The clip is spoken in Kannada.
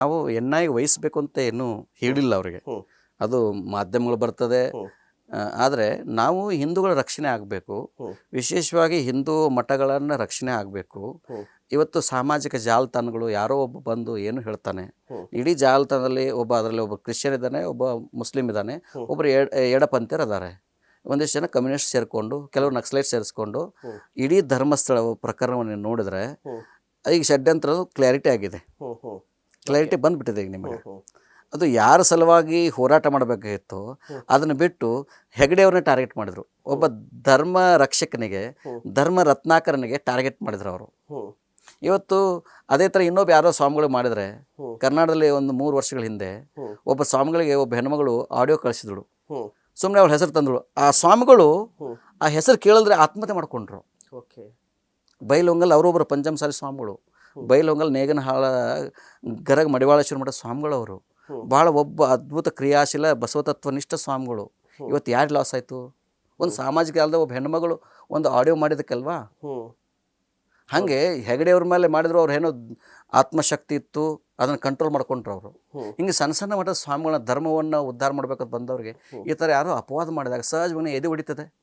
ನಾವು ಎನ್ ಐ ವಹಿಸ್ಬೇಕು ಅಂತ ಏನು ಹೇಳಿಲ್ಲ ಅವರಿಗೆ. ಅದು ಮಾಧ್ಯಮಗಳು ಬರ್ತದೆ. ಆದರೆ ನಾವು ಹಿಂದೂಗಳ ರಕ್ಷಣೆ ಆಗಬೇಕು. ವಿಶೇಷವಾಗಿ ಹಿಂದೂ ಮಠಗಳನ್ನು ರಕ್ಷಣೆ ಆಗಬೇಕು. ಇವತ್ತು ಸಾಮಾಜಿಕ ಜಾಲತಾಣಗಳು ಯಾರೋ ಒಬ್ಬ ಬಂದು ಏನು ಹೇಳ್ತಾನೆ. ಇಡೀ ಜಾಲತಾಣದಲ್ಲಿ ಒಬ್ಬ ಅದರಲ್ಲಿ ಒಬ್ಬ ಕ್ರಿಶ್ಚಿಯನ್ ಇದ್ದಾನೆ ಒಬ್ಬ ಮುಸ್ಲಿಂ ಇದ್ದಾನೆ. ಒಬ್ಬರು ಎಡ ಇದ್ದಾರೆ. ಅದಾರೆ ಒಂದಿಷ್ಟು ಜನ ಕಮ್ಯುನಿಸ್ಟ್ ಸೇರಿಕೊಂಡು ಕೆಲವು ನಕ್ಸಲೈಟ್ ಸೇರಿಸ್ಕೊಂಡು. ಇಡೀ ಧರ್ಮಸ್ಥಳ ಪ್ರಕರಣವನ್ನು ನೋಡಿದ್ರೆ. ಈಗ ಷಡ್ಯಂತ್ರ ಕ್ಲಾರಿಟಿ ಆಗಿದೆ. ಕ್ಲಾರಿಟಿ ಬಂದ್ಬಿಟ್ಟಿದೆ ಈಗ ನಿಮಗೆ. ಅದು ಯಾರ ಸಲುವಾಗಿ ಹೋರಾಟ ಮಾಡಬೇಕಾಗಿತ್ತು. ಅದನ್ನು ಬಿಟ್ಟು ಹೆಗಡೆಯವ್ರನ್ನ ಟಾರ್ಗೆಟ್ ಮಾಡಿದ್ರು. ಒಬ್ಬ ಧರ್ಮ ರಕ್ಷಕನಿಗೆ ಧರ್ಮ ರತ್ನಾಕರನಿಗೆ ಟಾರ್ಗೆಟ್ ಮಾಡಿದ್ರು ಅವರು. ಇವತ್ತು ಅದೇ ಥರ ಇನ್ನೊಬ್ಬ ಯಾರೋ ಸ್ವಾಮಿಗಳು ಮಾಡಿದರೆ ಕರ್ನಾಟಕದಲ್ಲಿ ಒಂದು ಮೂರು ವರ್ಷಗಳ ಹಿಂದೆ ಒಬ್ಬ ಸ್ವಾಮಿಗಳಿಗೆ ಒಬ್ಬ ಹೆಣ್ಮಗಳು ಆಡಿಯೋ ಕಳಿಸಿದಳು. ಸುಮ್ಮನೆ ಅವಳ ಹೆಸರು ತಂದಳು. ಆ ಸ್ವಾಮಿಗಳು ಆ ಹೆಸರು ಕೇಳಿದ್ರೆ ಆತ್ಮಹತ್ಯೆ ಮಾಡ್ಕೊಂಡ್ರು. ಓಕೆ ಬೈಲೊಂಗಲ್ ಅವರೊಬ್ಬರು ಪಂಚಮಸಾಲಿ ಸ್ವಾಮಿಗಳು. ಬೈಲೊಂಗಲ್ ನೇಗನಹಾಳ ಗರಗ ಮಡಿವಾಳೇಶ್ವರ ಮಠ ಸ್ವಾಮಿಗಳು ಅವರು ಭಾಳ ಒಬ್ಬ ಅದ್ಭುತ ಕ್ರಿಯಾಶೀಲ ಬಸವತತ್ವನಿಷ್ಠ ಸ್ವಾಮಿಗಳು. ಇವತ್ತು ಯಾರು ಲಾಸ್ ಆಯಿತು? ಒಂದು ಸಾಮಾಜಿಕ ಅಲ್ಲದೆ ಒಬ್ಬ ಹೆಣ್ಮಗಳು ಒಂದು ಆಡಿಯೋ ಮಾಡಿದಕ್ಕಲ್ವಾ ಹಾಗೆ ಹೆಗಡೆಯವ್ರ ಮೇಲೆ ಮಾಡಿದ್ರು ಅವ್ರು ಏನೋ ಆತ್ಮಶಕ್ತಿ ಇತ್ತು ಅದನ್ನು ಕಂಟ್ರೋಲ್ ಮಾಡ್ಕೊಂಡ್ರು ಅವರು. ಹಿಂಗೆ ಸಣ್ಣ ಸಣ್ಣ ಮಠದ ಸ್ವಾಮಿಗಳ ಧರ್ಮವನ್ನು ಉದ್ಧಾರ ಮಾಡ್ಬೇಕಂತ ಬಂದವ್ರಿಗೆ. ಈ ಥರ ಯಾರೋ ಅಪವಾದ ಮಾಡಿದಾಗ ಸಹಜವಾಗಿ ಎದೆ ಹೊಡಿತದೆ.